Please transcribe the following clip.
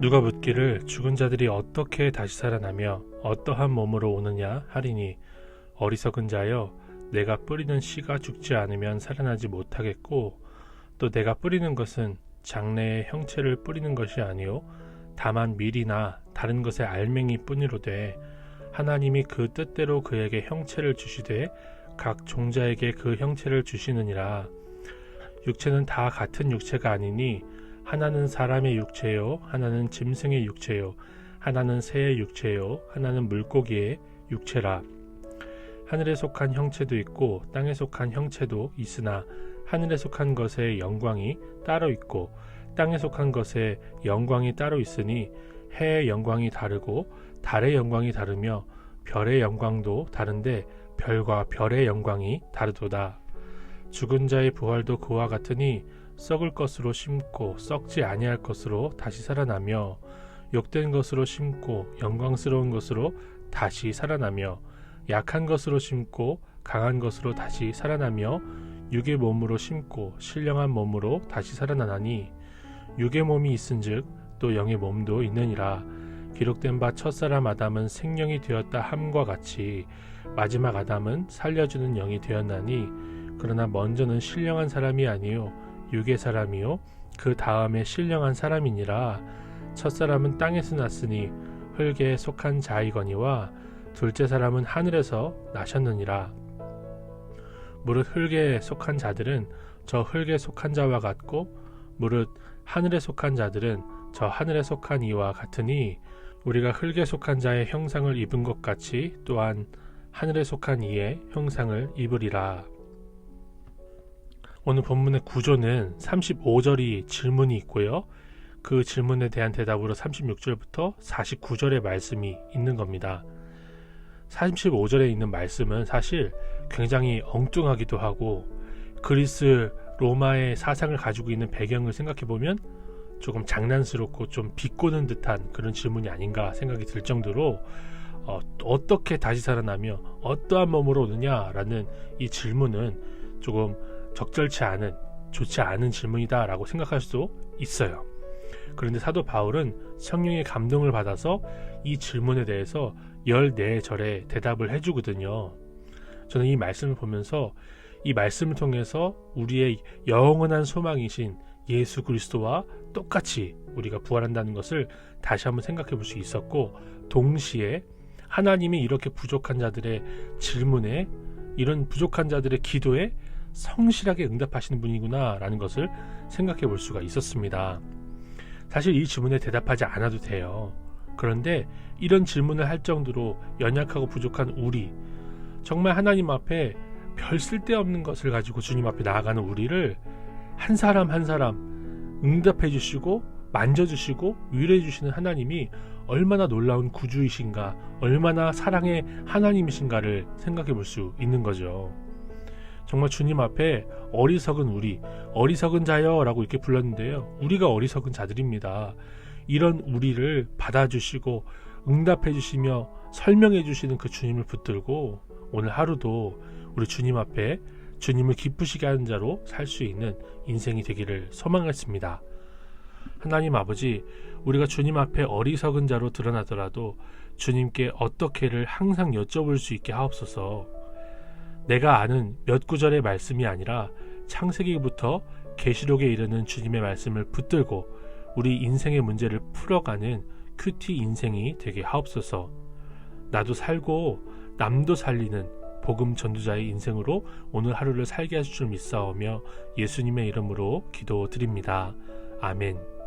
누가 묻기를 죽은 자들이 어떻게 다시 살아나며 어떠한 몸으로 오느냐 하리니 어리석은 자여 내가 뿌리는 씨가 죽지 않으면 살아나지 못하겠고 또 내가 뿌리는 것은 장래의 형체를 뿌리는 것이 아니요 다만 밀이나 다른 것의 알맹이 뿐이로되 하나님이 그 뜻대로 그에게 형체를 주시되 각 종자에게 그 형체를 주시느니라. 육체는 다 같은 육체가 아니니 하나는 사람의 육체요 하나는 짐승의 육체요 하나는 새의 육체요 하나는 물고기의 육체라 하늘에 속한 형체도 있고 땅에 속한 형체도 있으나 하늘에 속한 것의 영광이 따로 있고 땅에 속한 것의 영광이 따로 있으니 해의 영광이 다르고 달의 영광이 다르며 별의 영광도 다른데 별과 별의 영광이 다르도다. 죽은 자의 부활도 그와 같으니 썩을 것으로 심고 썩지 아니할 것으로 다시 살아나며 욕된 것으로 심고 영광스러운 것으로 다시 살아나며 약한 것으로 심고 강한 것으로 다시 살아나며 육의 몸으로 심고 신령한 몸으로 다시 살아나나니 육의 몸이 있은즉 또 영의 몸도 있느니라. 기록된 바 첫사람 아담은 생명이 되었다 함과 같이 마지막 아담은 살려주는 영이 되었나니 그러나 먼저는 신령한 사람이 아니요 육의 사람이요. 그 다음에 신령한 사람이니라. 첫 사람은 땅에서 났으니 흙에 속한 자이거니와 둘째 사람은 하늘에서 나셨느니라. 무릇 흙에 속한 자들은 저 흙에 속한 자와 같고 무릇 하늘에 속한 자들은 저 하늘에 속한 이와 같으니 우리가 흙에 속한 자의 형상을 입은 것 같이 또한 하늘에 속한 이의 형상을 입으리라. 오늘 본문의 구조는 35절이 질문이 있고요. 그 질문에 대한 대답으로 36절부터 49절의 말씀이 있는 겁니다. 35절에 있는 말씀은 사실 굉장히 엉뚱하기도 하고 그리스 로마의 사상을 가지고 있는 배경을 생각해 보면 조금 장난스럽고 좀 비꼬는 듯한 그런 질문이 아닌가 생각이 들 정도로 어, 떻게 다시 살아나며 어떠한 몸으로 오느냐라는 이 질문은 조금 적절치 않은 좋지 않은 질문이다라고 생각할 수도 있어요. 그런데 사도 바울은 성령의 감동을 받아서 이 질문에 대해서 14절에 대답을 해주거든요. 저는 이 말씀을 보면서 이 말씀을 통해서 우리의 영원한 소망이신 예수 그리스도와 똑같이 우리가 부활한다는 것을 다시 한번 생각해 볼 수 있었고 동시에 하나님이 이렇게 부족한 자들의 질문에 이런 부족한 자들의 기도에 성실하게 응답하시는 분이구나라는 것을 생각해 볼 수가 있었습니다. 사실 이 질문에 대답하지 않아도 돼요. 그런데 이런 질문을 할 정도로 연약하고 부족한 우리, 정말 하나님 앞에 별 쓸데없는 것을 가지고 주님 앞에 나아가는 우리를 한 사람 한 사람 응답해 주시고 만져 주시고 위로해 주시는 하나님이 얼마나 놀라운 구주이신가, 얼마나 사랑의 하나님이신가를 생각해 볼 수 있는 거죠. 정말 주님 앞에 어리석은 우리, 어리석은 자여 라고 이렇게 불렀는데요. 우리가 어리석은 자들입니다. 이런 우리를 받아주시고 응답해 주시며 설명해 주시는 그 주님을 붙들고 오늘 하루도 우리 주님 앞에 주님을 기쁘시게 하는 자로 살 수 있는 인생이 되기를 소망했습니다. 하나님 아버지, 우리가 주님 앞에 어리석은 자로 드러나더라도 주님께 어떻게를 항상 여쭤볼 수 있게 하옵소서. 내가 아는 몇 구절의 말씀이 아니라 창세기부터 계시록에 이르는 주님의 말씀을 붙들고 우리 인생의 문제를 풀어가는 큐티 인생이 되게 하옵소서. 나도 살고 남도 살리는 복음 전도자의 인생으로 오늘 하루를 살게 하실 줄 믿사오며 예수님의 이름으로 기도드립니다. 아멘.